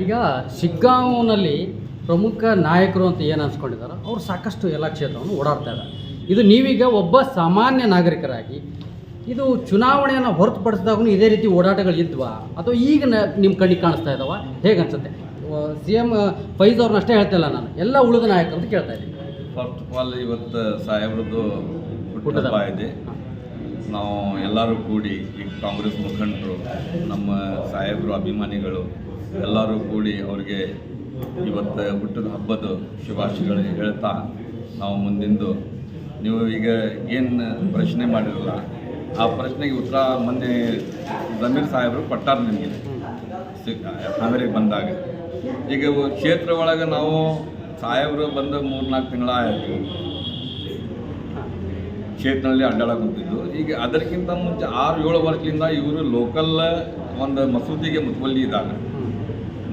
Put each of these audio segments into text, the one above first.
ಈಗ ಶಿಗ್ಗಾಂವ್ನಲ್ಲಿ ಪ್ರಮುಖ ನಾಯಕರು ಅಂತ ಏನು ಅನ್ಸ್ಕೊಂಡಿದ್ದಾರೋ ಅವ್ರು ಸಾಕಷ್ಟು ಎಲ್ಲ ಕ್ಷೇತ್ರವನ್ನು ಓಡಾಡ್ತಾ ಇದ್ದಾರೆ ಇದು ನೀವೀಗ ಒಬ್ಬ ಸಾಮಾನ್ಯ ನಾಗರಿಕರಾಗಿ ಇದು ಚುನಾವಣೆಯನ್ನು ಹೊರತುಪಡಿಸಿದಾಗೂ ಇದೇ ರೀತಿ ಓಡಾಟಗಳು ಇದ್ವಾ? ಅಥವಾ ಈಗ ನ- ನಿಮ್ಮ ಕಣ್ಣಿಗೆ ಕಾಣಿಸ್ತಾ ಇದ್ದಾವ ಹೇಗೆ ಅನ್ಸುತ್ತೆ? ಸಿ ಎಂ ಫೈಜ್ ಅವ್ರನ್ನ ಅಷ್ಟೇ ಹೇಳ್ತಿಲ್ಲ ನಾನು. ಎಲ್ಲ ಉಳಿದ ನಾಯಕರು ಅಂತ ಕೇಳ್ತಾ ಇದ್ದೀನಿ. ಫಸ್ಟ್ ಆಫ್ ಆಲ್ ಇವತ್ತು ಸಾಹೇಬ್ರದ್ದು ಇದೆ. ನಾವು ಎಲ್ಲರೂ ಕೂಡಿ ಈಗ ಕಾಂಗ್ರೆಸ್ ಮುಖಂಡರು, ನಮ್ಮ ಸಾಹೇಬರು, ಅಭಿಮಾನಿಗಳು, ಎಲ್ಲರೂ ಕೂಡಿ ಅವ್ರಿಗೆ ಇವತ್ತು ಹುಟ್ಟಿದ ಹಬ್ಬದ ಶುಭಾಶಯಗಳು ಹೇಳ್ತಾ ನಾವು ಮುಂದಿಂದು. ನೀವು ಈಗ ಏನು ಪ್ರಶ್ನೆ ಮಾಡಿರಲ್ಲ, ಆ ಪ್ರಶ್ನೆಗೆ ಉತ್ತರ ಮೊನ್ನೆ ಜಮೀರ್ ಸಾಹೇಬರು ಕೊಟ್ಟಾರ ನಿಮಗೆ. ಹಾವೇರಿಗೆ ಬಂದಾಗ. ಈಗ ಕ್ಷೇತ್ರ ಒಳಗೆ ನಾವು ಸಾಹೇಬರು ಬಂದು ಮೂರು ನಾಲ್ಕು ತಿಂಗಳ ಆಯಿತು ಕ್ಷೇತ್ರದಲ್ಲಿ ಅಡ್ಡಾಡಕ್ಕೆ ಕುಂತಿದ್ದು ಈಗ ಅದಕ್ಕಿಂತ ಮುಂಚೆ ಆರು ಏಳು ವರ್ಷದಿಂದ ಇವರು ಲೋಕಲ್ ಒಂದು ಮಸೂದಿಗೆ ಮುತುವಲ್ಲಿ ಇದ್ದಾರೆ.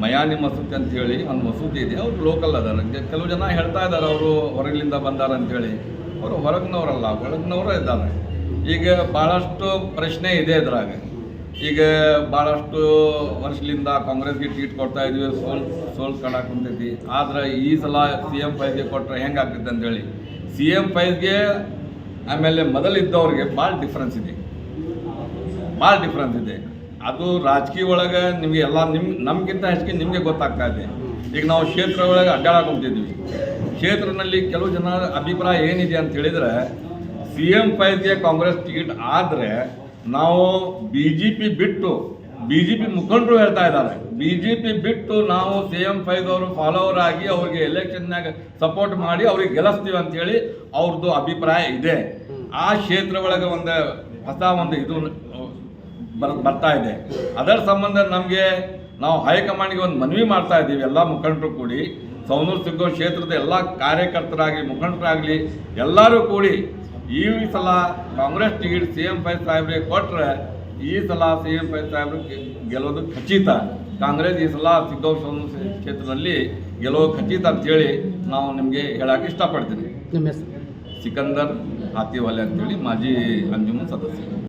ಮಯಾನಿ ಮಸೂದಿ ಅಂತ ಹೇಳಿ ಒಂದು ಮಸೂದಿ ಇದೆ. ಅವರು ಲೋಕಲ್ ಅದಾರೆ. ಕೆಲವು ಜನ ಹೇಳ್ತಾ ಇದ್ದಾರೆ ಅವರು ಹೊರಗಿನಿಂದ ಬಂದಾರ ಅಂತೇಳಿ ಅವರು ಹೊರಗಿನವರಲ್ಲ, ಒಳಗಿನವರೇ ಇದ್ದಾರೆ. ಈಗ ಭಾಳಷ್ಟು ಪ್ರಶ್ನೆ ಇದೆ ಇದ್ರಾಗ. ಈಗ ಭಾಳಷ್ಟು ವರ್ಷದಿಂದ ಕಾಂಗ್ರೆಸ್ಗೆ ಟೀಟ್ ಕೊಡ್ತಾ ಇದ್ವಿ, ಸೋಲ್ ಸೋಲ್ ಕಡಾಕ್ ಕುಂತೈತಿ. ಆದ್ರೆ ಈ ಸಲ ಸಿ ಎಂ ಫೈವ್ಗೆ ಕೊಟ್ಟರೆ ಹೆಂಗೆ ಆಗ್ತೈತೆ ಅಂತೇಳಿ ಸಿ ಎಂ ಫೈವ್ಗೆ ಆಮೇಲೆ ಮೊದಲಿದ್ದವ್ರಿಗೆ ಭಾಳ ಡಿಫ್ರೆನ್ಸ್ ಇದೆ. ಭಾಳ ಡಿಫ್ರೆನ್ಸ್ ಇದೆ. ಅದು ರಾಜಕೀಯ ಒಳಗೆ ನಿಮಗೆ ಎಲ್ಲ ನಿಮ್, ನಮಗಿಂತ ಹೆಚ್ಚಿಗೆ ನಿಮಗೆ ಗೊತ್ತಾಗ್ತಾ ಇದೆ. ಈಗ ನಾವು ಕ್ಷೇತ್ರ ಒಳಗೆ ಅಡ್ಡಾಡಕೊಂತಿದ್ವಿ ಕ್ಷೇತ್ರದಲ್ಲಿ ಕೆಲವು ಜನ ಅಭಿಪ್ರಾಯ ಏನಿದೆ ಅಂತ ಹೇಳಿದ್ರೆ ಸಿ ಎಂ ಪೈಗೆ ಕಾಂಗ್ರೆಸ್ ಟಿಕೆಟ್ ಆದರೆ ನಾವು ಬಿ ಜೆ ಪಿ ಬಿಟ್ಟು ಬಿ ಜೆ ಪಿ ಮುಖಂಡರು ಹೇಳ್ತಾ ಇದ್ದಾರೆ. ಬಿ ಜೆ ಪಿ ಬಿಟ್ಟು ನಾವು ಸಿ ಎಂ ಫೈದವರು ಫಾಲೋವರ್ ಆಗಿ ಅವ್ರಿಗೆ ಎಲೆಕ್ಷನ್ನಾಗ ಸಪೋರ್ಟ್ ಮಾಡಿ ಅವ್ರಿಗೆ ಗೆಲ್ಲಿಸ್ತೀವಿ ಅಂತೇಳಿ ಅವ್ರದ್ದು ಅಭಿಪ್ರಾಯ ಇದೆ. ಆ ಕ್ಷೇತ್ರ ಒಳಗೆ ಒಂದು ಹೊಸ ಒಂದು ಇದು ಬರ್ ಬರ್ತಾ ಇದೆ. ಅದರ ಸಂಬಂಧ ನಮಗೆ ನಾವು ಹೈಕಮಾಂಡ್ಗೆ ಒಂದು ಮನವಿ ಮಾಡ್ತಾ ಇದ್ದೀವಿ ಎಲ್ಲ ಮುಖಂಡರು ಕೂಡಿ. ಸೌನೂರು ಸಿಗೋ ಕ್ಷೇತ್ರದ ಎಲ್ಲ ಕಾರ್ಯಕರ್ತರಾಗಲಿ, ಮುಖಂಡರಾಗಲಿ ಎಲ್ಲರೂ ಕೂಡಿ ಈ ಸಲ Congress ticket C M Pai ಸಾಹೇಬ್ರಿಗೆ ಕೊಟ್ಟರೆ ಈ ಸಲ ಸಿ ಎಂ ಪೈ ಸಾಹೇಬರು ಗೆಲ್ಲೋದು ಖಚಿತ. ಕಾಂಗ್ರೆಸ್ ಈ ಸಲ ಸಿದ್ದೋ ಸೌನೂರು ಕ್ಷೇತ್ರದಲ್ಲಿ ಗೆಲ್ಲೋದು ಖಚಿತ ಅಂತೇಳಿ ನಾವು ನಿಮಗೆ ಹೇಳಕ್ಕೆ ಇಷ್ಟಪಡ್ತೀನಿ. ಸಿಕಂದರ್ ಹಾತಿವಾಲೆ ಅಂತೇಳಿ ಮಾಜಿ ಅಂಜುಮನ್ ಸದಸ್ಯ.